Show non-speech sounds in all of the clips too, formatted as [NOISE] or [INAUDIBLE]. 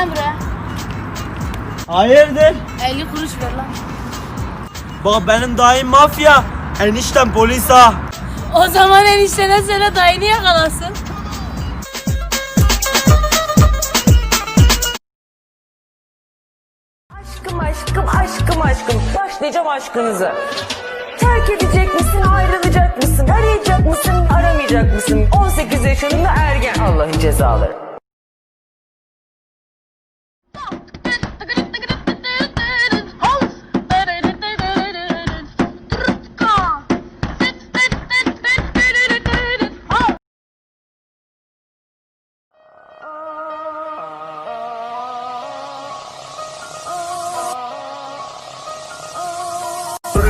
lan buraya. Hayırdır? 50 kuruş ver lan. Bak benim dayım mafya. Eniştem polis ha. O zaman eniştene söyle dayını yakalasın. Aşkım aşkım aşkım aşkım başlayacağım aşkınızı. Terk edecek misin ayrılacak mısın arayacak mısın aramayacak mısın 18 yaşında ergen Allah'ın cezaları.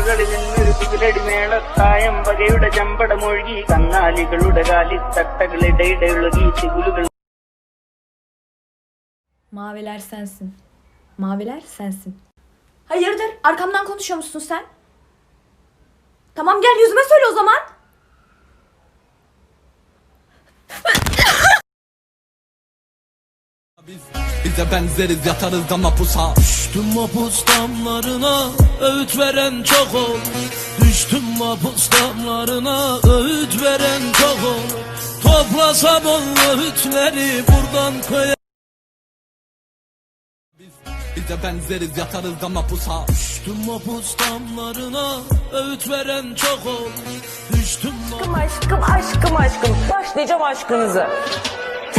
പുറകളിൽ നിന്നൊരു തുകിലടിമേളത്തായം വകയുടെ ചമ്പടമൊഴുകി കന്നാലികളുടെ കാലിത്തട്ടകളിടയിടയൊഴുകി തികുലുകൾ Maviler sensin. Maviler sensin. Hayırdır? Arkamdan konuşuyor musun sen? Tamam gel yüzüme söyle o zaman. bize benzeriz yatarız da mapusa Düştüm mapus damlarına öğüt veren çok ol. Düştüm mapus damlarına öğüt veren çok ol. Toplasam o öğütleri buradan köye. Biz bize benzeriz yatarız da mapusa Düştüm mapus damlarına öğüt veren çok ol. Düştüm mapus Aşkım aşkım aşkım aşkım. Başlayacağım aşkınızı.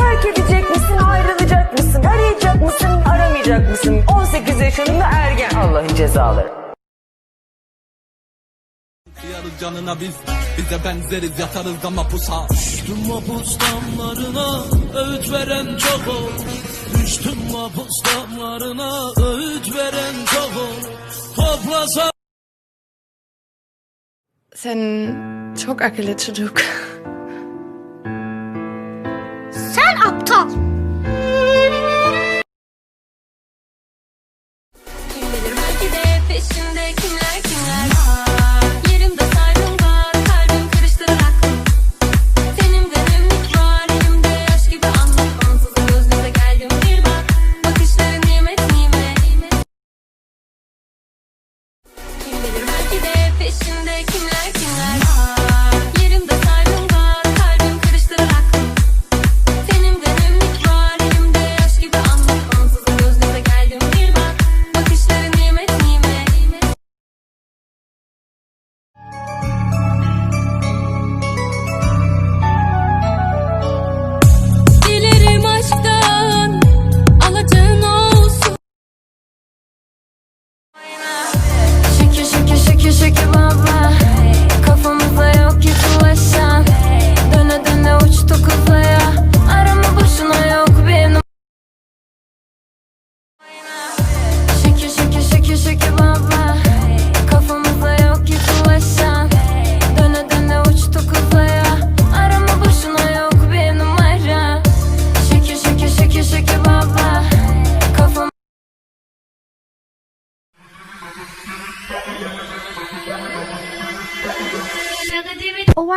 Terk edecek misin ayrılacak mısın arayacak mısın aramayacak mısın? 18 yaşında ergen. Allah'ın cezaları. Yarız canına biz Bize benzeriz yatarız da mapusa Düştüm mapus damlarına Öğüt veren çok ol Düştüm mapus damlarına Öğüt veren çok ol Toplasa Sen çok akıllı çocuk. [LAUGHS]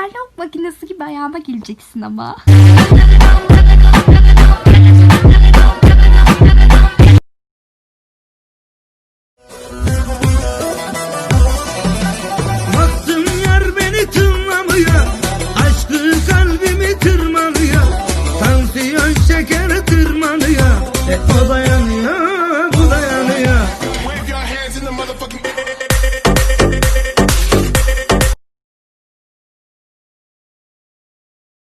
Yuvarlak makinesi gibi ayağıma geleceksin ama. kalbimi tırmanıyor Tansiyon şeker tırmanıyor E o dayan